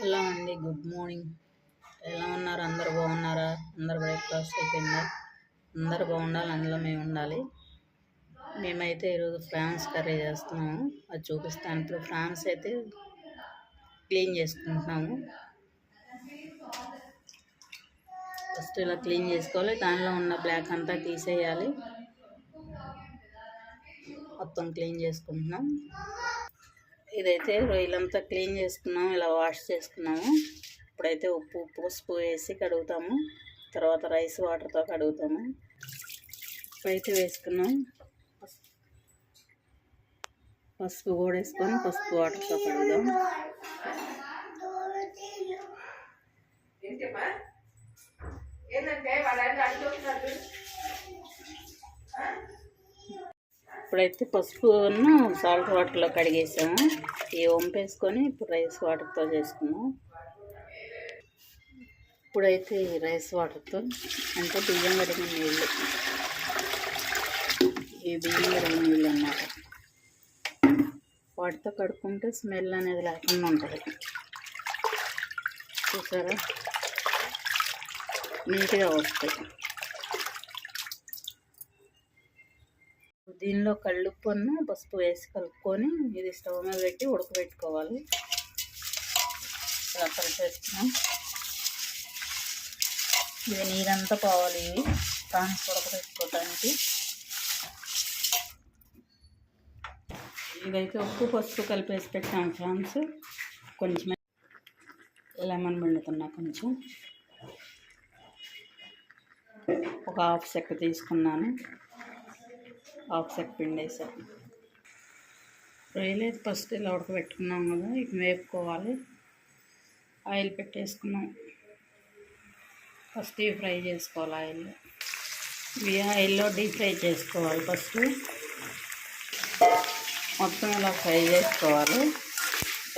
Hello అండి? Good morning. ఎలా ఉన్నారు? అందరు బాగున్నారా? అందరు బ్రేక్ఫాస్ట్ అయిపోయిందా? అందరు బాగుండాలి. అందులో మేము ఉండాలి. మేమైతే ఈరోజు ఫ్రాన్స్ కర్రీ చేస్తున్నాము. అది చూపిస్తాను. ఇప్పుడు ఫ్రాన్స్ అయితే క్లీన్ చేసుకుంటున్నాము. ఫస్ట్ ఇలా క్లీన్ చేసుకోవాలి. దానిలో ఉన్న బ్లాక్ అంతా తీసేయాలి. మొత్తం క్లీన్ చేసుకుంటున్నాం. ఇదైతే రొయ్యలంతా క్లీన్ చేసుకున్నాము ఇలా వాష్ చేసుకున్నాము. ఇప్పుడైతే ఉప్పు పసుపు వేసి కడుగుతాము. తర్వాత రైస్ వాటర్తో కడుగుతాము. ఇప్పుడైతే వేసుకున్నాం. పసుపు కూడా వేసుకొని పసుపు వాటర్తో కడుగుదాం. ఇప్పుడైతే పసుపును సాల్ట్ వాటర్లో కడిగేసాము. ఈ వంపేసుకొని ఇప్పుడు రైస్ వాటర్తో చేసుకున్నాము ఇప్పుడైతే రైస్ వాటర్తో అంటే బియ్యం కడిగిన నీళ్ళు. ఈ బియ్యం కడిగిన నీళ్ళు అన్నమాట. వాటితో కడుక్కుంటే స్మెల్ అనేది లేకుండా ఉంటుంది. చూసారా? నీట్గా వస్తాయి. దీనిలో కళ్ళుప్పును పసుపు వేసి కలుపుకొని ఇది స్టవ్ మీద పెట్టి ఉడకబెట్టుకోవాలి. ఇలా కలిపేస్తున్నాం. ఇది నీరంతా పోవాలి ఇవి. ప్రాన్స్ ఉడకబెట్టుకోవడానికి ఇదైతే ఉప్పు పసుపు కలిపేసి పెట్టాం ఫ్రాన్స్. కొంచెం లెమన్ పిండుతున్నా కొంచెం. ఒక హాఫ్ సెక్ తీసుకున్నాను. హాఫ్ సెట్ పిండి వేసాను రొయ్యలు ఫస్ట్ ఇలా ఉడకబెట్టుకున్నాం కదా ఇక వేపుకోవాలి. ఆయిల్ పెట్టేసుకున్నాం. ఫస్ట్ ఇవి ఫ్రై చేసుకోవాలి ఆయిల్ ఇవి ఆయిల్లో డీప్ ఫ్రై చేసుకోవాలి ఫస్ట్. మొత్తం ఇలా ఫ్రై చేసుకోవాలి.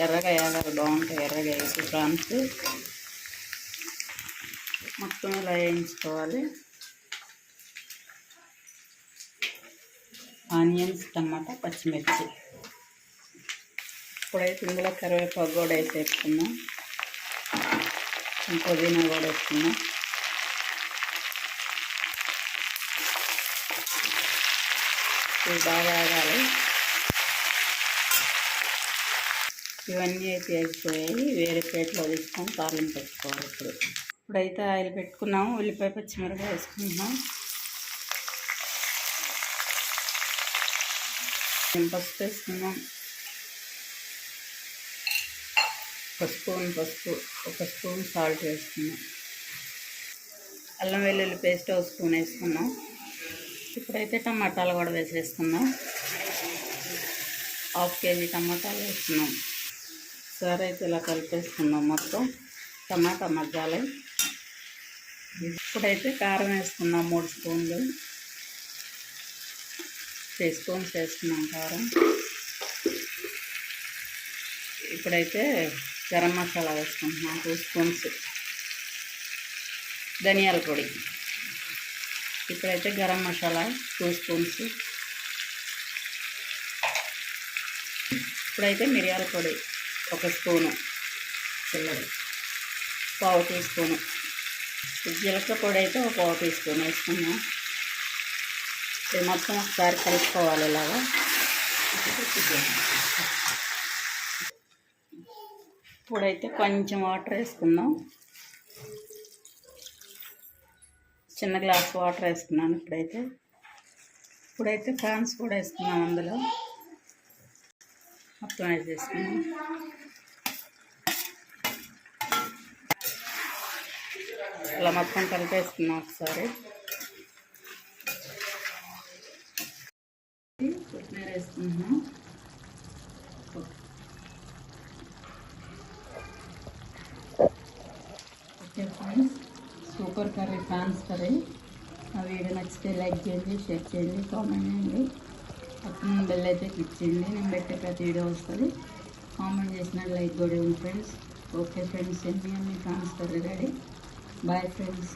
ఎర్రగా వేయాలి బాగుంటాయి ఎర్రగా వేసి ప్రాన్స్. మొత్తం ఇలా వేయించుకోవాలి. ఆనియన్స్ టమాటా పచ్చిమిర్చి. ఇప్పుడైతే ఇందులో కరివేపాకు కూడా అయితే వేసుకున్నాం పుదీనా కూడా వేసుకున్నాం ఇవి బాగా ఆగాలి. ఇవన్నీ అయితే వేసిపోయాయి. వేరే ప్లేట్లో తీసుకొని తాలింపు పెట్టుకోవాలి ఇప్పుడు. ఇప్పుడైతే ఆయిల్ పెట్టుకున్నాము. ఉల్లిపాయ పచ్చిమిరపకాయ వేసుకుంటున్నాం. పసుపు వేసుకున్నాం ఒక స్పూన్ పసుపు ఒక స్పూన్ సాల్ట్ వేసుకున్నాం. అల్లం వెల్లుల్లి పేస్ట్ ఒక స్పూన్ వేసుకున్నాం. ఇప్పుడైతే టమాటాలు కూడా వేసేసుకున్నాం హాఫ్ కేజీ టమాటాలు వేసుకున్నాం. సరే అయితే ఇలా కలిపేసుకున్నాం మొత్తం టమాటా మగ్గాలి. ఇప్పుడైతే కారం వేసుకున్నాం మూడు స్పూన్లు. త్రీ స్పూన్స్ వేసుకున్నాం కారం ఇప్పుడైతే గరం మసాలా వేసుకుంటున్నాం టూ స్పూన్స్. ధనియాల పొడి. ఇప్పుడైతే గరం మసాలా టూ స్పూన్స్. ఇప్పుడైతే మిరియాల పొడి ఒక స్పూను. చిల్లరి పావు టీ స్పూను. జీలకర్ర పొడి అయితే ఒక పావు టీ స్పూన్ వేసుకున్నాం ఇది మొత్తం ఒకసారి కలుపుకోవాలి ఇలాగా. ఇప్పుడైతే కొంచెం వాటర్ వేసుకుందాం. చిన్న గ్లాస్ వాటర్ వేసుకున్నాను ఇప్పుడైతే. ఇప్పుడైతే ఫ్రాన్స్ కూడా వేసుకున్నాం అందులో. మొత్తం వేసేసుకున్నాం ఇలా మొత్తం కలిపేసుకున్నాం ఒకసారి. వేసుకుంటున్నాం okay friends super curry prawns curry ఆ వీడియో నచ్చితే లైక్ చేయండి షేర్ చేయండి కామెంట్ చేయండి పక్కన బెల్ అయితే క్లిక్ చేయండి నేను పెట్టే ప్రతి వీడియో వస్తుంది కామెంట్ చేసిన లైక్ కూడా ఉంది ఫ్రెండ్స్ ఓకే ఫ్రెండ్స్ ఎన్ని అన్ని prawns curry ready bye friends